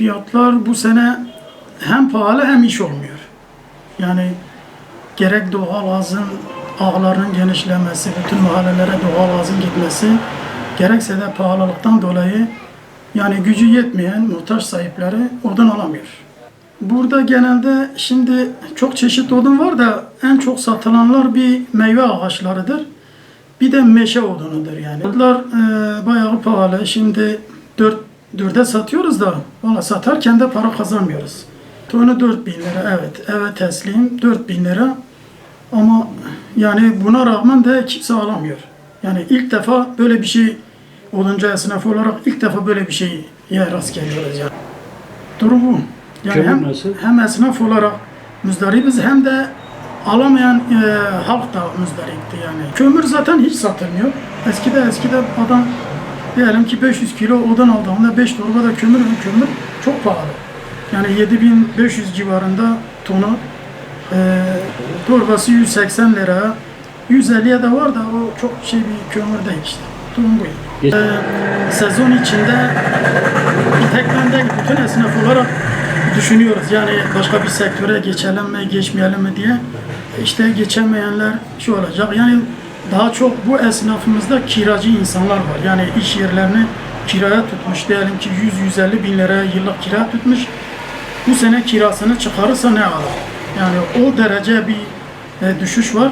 Fiyatlar bu sene hem pahalı hem iş olmuyor. Yani gerek doğalgazın ağlarının genişlemesi, bütün mahallelere doğalgazın gitmesi, gerekse de pahalılıktan dolayı yani gücü yetmeyen muhtaç sahipleri odun alamıyor. Burada genelde şimdi çok çeşit odun var da en çok satılanlar bir meyve ağaçlarıdır. Bir de meşe odunudur yani. Odunlar e, bayağı pahalı. Şimdi 4 dörde satıyoruz da valla satarken de para kazanmıyoruz. Tonu 4000 lira evet eve teslim 4000 lira ama yani buna rağmen de kimse alamıyor. Yani ilk defa böyle bir şey oduncu esnafı olarak ilk defa böyle bir şeye rast geliyoruz yani. Durum bu. Yani hem, hem esnaf olarak muzdaribiz hem de alamayan e, halk da muzdaripti yani. Kömür zaten hiç satılmıyor. Eskide eskide adam diyelim ki 500 kilo odun aldığında 5 torba da kömür kömür çok pahalı. Yani 7500 civarında tonu e, torbası 180 lira 150'ye de var da o çok şey bir kömür değil işte. Durum bu. Geç- E, sezon içinde tek ben değil, bütün esnaf olarak düşünüyoruz. Yani başka bir sektöre geçelim mi, geçmeyelim mi diye. İşte geçemeyenler şu olacak. Yani daha çok bu esnafımızda kiracı insanlar var. Yani iş yerlerini kiraya tutmuş. Diyelim ki 100-150 bin liraya yıllık kira tutmuş. Bu sene kirasını çıkarırsa ne alır? Yani o derece bir e, düşüş var.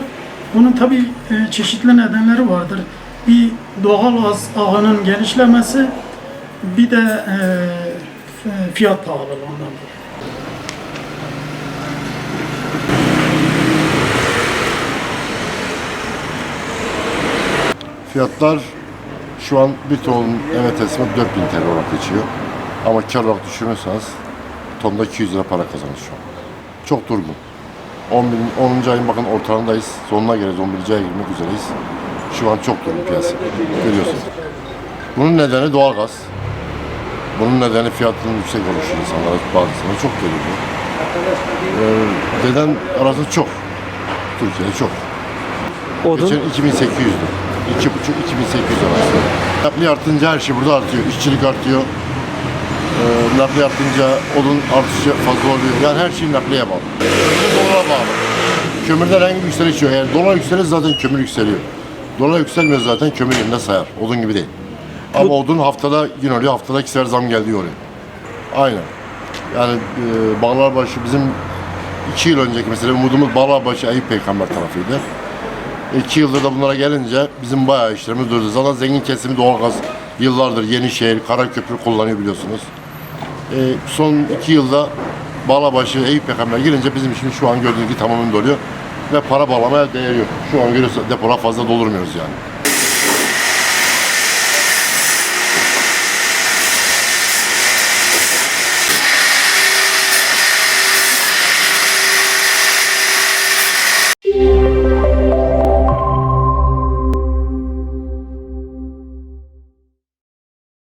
Bunun tabii e, çeşitli nedenleri vardır. Bir doğal gaz ağının genişlemesi, bir de e, f- fiyat pahalılığından Fiyatlar şu an bir ton eve teslimi 4000 TL olarak geçiyor. Ama kar olarak düşünürseniz tonda 200 lira para kazanır şu an. Çok durgun. 10, bin, 10. ayın bakın ortalarındayız. Sonuna geleceğiz. 11. aya girmek üzereyiz. Şu an çok durgun piyasa. Görüyorsunuz. Bunun nedeni doğalgaz. Bunun nedeni fiyatının yüksek oluşu insanlara, bazısına çok geliyor. Ee, neden arası çok. Türkiye'de çok. Odun Geçen 2800'dü. 2,5 2800 arası. Nakliye artınca her şey burada artıyor. İşçilik artıyor. Ee, nakliye artınca odun artışı fazla oluyor. Yani her şey nakliye bağlı. Kömür dolara bağlı. Kömürde herhangi bir yükseliş yok. Yani dolar yükselir zaten kömür yükseliyor. Dolar yükselmiyor zaten kömür yerine sayar. Odun gibi değil. Ama odun haftada gün oluyor. Haftada iki sefer zam geldi oraya. Aynen. Yani e, Bağlarbaşı bizim iki yıl önceki mesela umudumuz Bağlarbaşı Eyüp Peygamber tarafıydı. İki yıldır da bunlara gelince bizim bayağı işlerimiz durdu. Zaten zengin kesimi doğalgaz yıllardır Yenişehir, Karaköprü kullanıyor biliyorsunuz. Ee, son iki yılda Bağlabaşı, Eyüp Peygamber gelince bizim işimiz şu an gördüğünüz gibi tamamen doluyor. Ve para bağlamaya değer yok. Şu an görüyorsunuz depolar fazla doldurmuyoruz yani.